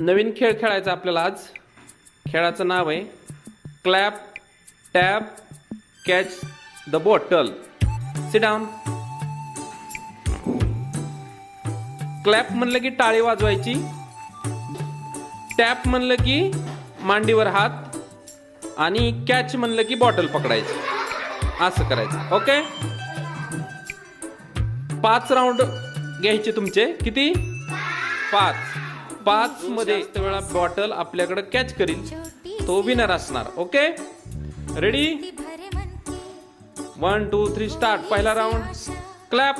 नवीन खेळ खेळायचा आपल्याला आज. खेळाचं नाव आहे clap tap catch the bottle see down clap म्हणलं की टाळी वाजवायची. टॅप म्हणलं की मांडीवर हात. आणि कॅच म्हणलं की बॉटल पकडायची. असं करायचं. ओके पाच राऊंड घ्यायचे तुमचे. किती? पाच. पाच मध्ये वेळा बॉटल आपल्याकडे कॅच करील तो विनर असणार okay ready one two three start पहिला round clap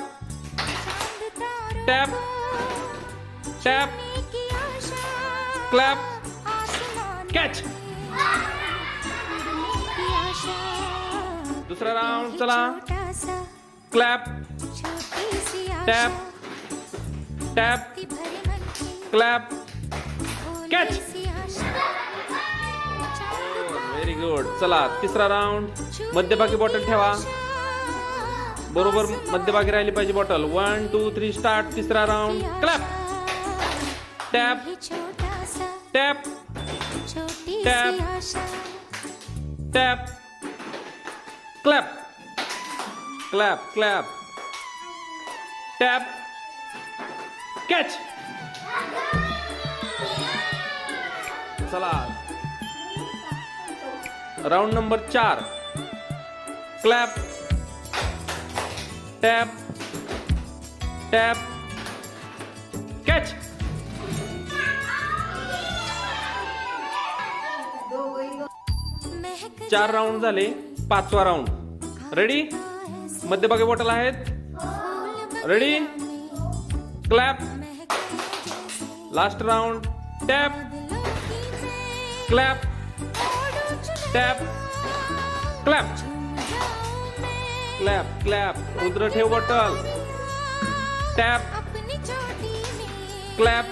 tap tap clap catch दुसरा राऊंड चला. Clap tap tap clap catch very good चला तिसरा राऊंड मध्यभागी बॉटल ठेवा. बरोबर मध्यभागी राहिली पाहिजे bottle one two three start तिसरा round clap tap tap tap tap clap clap clap tap catch चला. राऊंड नंबर चार. क्लॅप टॅप टॅप कॅच चार राऊंड झाले. पाचवा राऊंड रेडी मध्यभागी बॉटल आहेत. Ready clap last round tap clap tap clap clap clap Udra ठेव bottle tap clap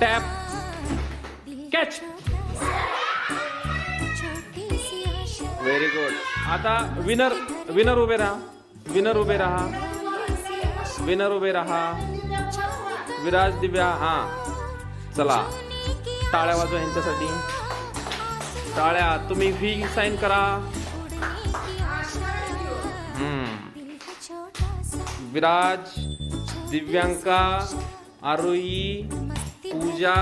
tap catch very good आता winner winner उभे राहा विनर उभे राहा विनर उभे राहा विराज दिव्या हा. चला. टाळ्या वाजवा यांच्यासाठी. टाळ्या तुम्ही फी साईन करा. विराज दिव्यांका आरोही पूजा